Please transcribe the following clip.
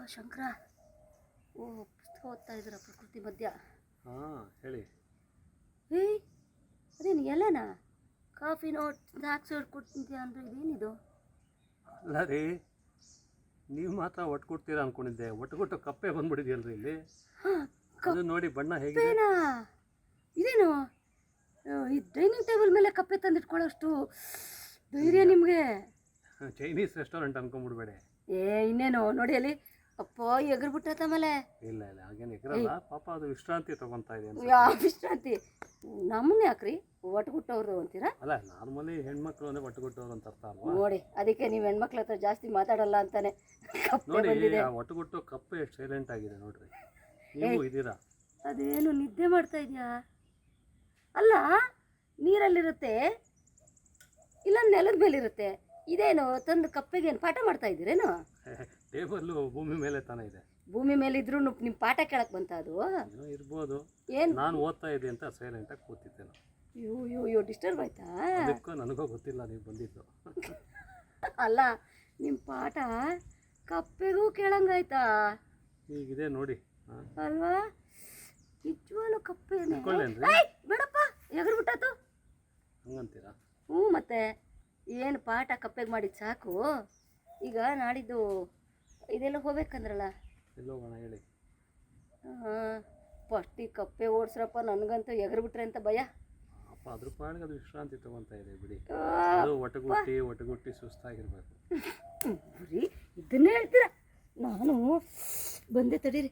ಅಪ್ಪ ಶಂಕರ. ಓ ಪುಸ್ತಕ ಓದ್ತಾ ಇದ್ದೀರ ಪ್ರಕೃತಿ ಮಧ್ಯ? ಹಾಂ ಹೇಳಿ. ಏಯ್ ಅದೇನು ಎಲ್ಲನಾ ಕಾಫಿ ನೋಟ್ ಸ್ನ್ಯಾಕ್ಸ್ ಕೊಡ್ತಿದ್ಯಾ ಅಂದರೆ ಇದೇನಿದು? ಅಲ್ಲ ರೀ ನೀವು ಮಾತ್ರ ಒಟ್ಟು ಕೊಡ್ತೀರಾ ಅನ್ಕೊಂಡಿದ್ದೆ. ಒಟ್ಟು ಕೊಟ್ಟು ಕಪ್ಪೆ ಬಂದ್ಬಿಟ್ಟಿದೆಯಲ್ರಿ ಇಲ್ಲಿ. ಅದು ನೋಡಿ ಬಣ್ಣ ಕಪ್ಪೇನಾ? ಇದೇನು? ಆ, ಈ ಡೈನಿಂಗ್ ಟೇಬಲ್ ಮೇಲೆ ಕಪ್ಪೆ ತಂದಿಟ್ಕೊಳ್ಳೋಷ್ಟು ಧೈರ್ಯ ನಿಮಗೆ? ಚೈನೀಸ್ ರೆಸ್ಟೋರೆಂಟ್ ಅನ್ಕೊಂಡ್ಬಿಡ್ಬೇಡಿ. ಏ ಇನ್ನೇನು? ನೋಡಿ ಅಲ್ಲಿ ಅಪ್ಪ ಎಗರ್ಬಿಟ್ಟೈತ ಆಮೇಲೆ ಇಲ್ಲ ಇಲ್ಲ ಹಾಗೇನು ಎಗರಲ್ಲ. ಪಾಪ ಅದು ವಿಶ್ರಾಂತಿ ತಗೊಂತಾ ಇದೆ. ಯಾವ ವಿಶ್ರಾಂತಿ. ನಮ್ಮನ್ನ ಯಾಕ್ರಿ? ಒಟ್ಗುಟ್ಟವ್ರು ಅಂತೀರಾ? ಅಲ್ಲ ನಾರ್ಮಲಿ ಹೆಣ್ಮಕ್ಳು ಅಂದ್ರೆ ಒಟ್ಟು ಗುಟ್ಟವ್ರು ಅಂತ ಅರ್ಥ ಅಲ್ವಾ? ನೋಡಿ ಅದಕ್ಕೆ ನೀವು ಹೆಣ್ಮಕ್ಳ ಹತ್ರ ಜಾಸ್ತಿ ಮಾತಾಡಲ್ಲ ಅಂತಾನೆ ಕಪ್ಪೆ ನೋಡಿ ಬಂದಿದೆ. ಆ ಒಟ್ಟು ಕೊಟ್ಟು ಕಪ್ಪೆ ಸೈಲೆಂಟ್ ಆಗಿದೆ ನೋಡ್ರಿ. ನೀವು ಇದ್ದೀರಾ? ಅದೇನು ನಿದ್ದೆ ಮಾಡ್ತಾ ಇದೆಯಾ? ಅಲ್ಲ ನೀರಲ್ಲಿರುತ್ತೆ ಇಲ್ಲ ನೆಲದ ಮೇಲಿರುತ್ತೆ. ಇದೇನು ತಂದು ಕಪ್ಪೆಗೇನು ಪಾಠ ಮಾಡ್ತಾ ಇದ್ದೀರೇನು? ಟೇಬಲ್ಲು ಭೂಮಿ ಮೇಲೆ ತಾನೇ ಇದೆ. ಭೂಮಿ ಮೇಲೆ ಇದ್ರೂ ನಿಮ್ಮ ಪಾಠ ಕೇಳಕ್ ಬಂತ ಅದು? ಏನೋ ಇರ್ಬೋದು. ಏನು? ನಾನು ಓದ್ತಾ ಇದ್ದೆ ಅಂತ ಸೈಲೆಂಟ್ ಆಗಿ ಕೂತಿದ್ದೆ ಅಯ್ಯೋ ಅಯ್ಯೋ ಅಯ್ಯೋ ಡಿಸ್ಟರ್ಬ್ ಆಯ್ತಾ? ಅದಕ್ಕೂ ನನಗೂ ಗೊತ್ತಿಲ್ಲ ನೀವು ಬಂದಿದ್ದು. ಅಲ್ಲ ನಿಮ್ಮ ಪಾಠ ಕಪ್ಪೆಗೂ ಕೇಳಂಗಾಯ್ತಾ? ಈಗಿದೆ ನೋಡಿ. ಹಾಂ. ಅಲ್ವಾ? ನಿಜವಾಗ್ಲೂ ಕಪ್ಪೆ ಇಟ್ಕೊಳ್ಳೇನ್ರಿ ಏಯ್, ಬೇಡಪ್ಪ ಎಗರ್ಬಿಟ್ಟಾತು. ಹಂಗಂತೀರಾ? ಹ್ಞೂ ಮತ್ತೆ. ಏನು ಪಾಠ ಕಪ್ಪೆಗೆ ಮಾಡಿದ್ದು ಸಾಕು? ಈಗ ನಾಡಿದ್ದು ಇದೆಲ್ಲ ಹೋಗ್ಬೇಕಂದ್ರಲ್ಲ? ಎಲ್ಲೋ ಹೋಗೋಣ ಹೇಳಿ. ಫಸ್ಟ್ ಈ ಕಪ್ಪೆ ಓಡಿಸ್ರಪ್ಪ ನನಗಂತೂ ಎಗರ್ಬಿಟ್ರೆ ಅಂತ ಭಯ. ಅಪ್ಪ ಅದ್ರ ಪಾಡಿಗೆ ಅದು ವಿಶ್ರಾಂತಿ ತಗೊಂತ ಇದೆ ಬಿಡಿ. ಅದು ಒಟಗುಟ್ಟಿ ಒಟಗುಟ್ಟಿ ಸುಸ್ತಾಗಿರ್ಬೇಕು. ಬರೀ ಇದನ್ನೇ ಹೇಳ್ತೀರ? ನಾನು ಬಂದೆ ತಡೀರಿ.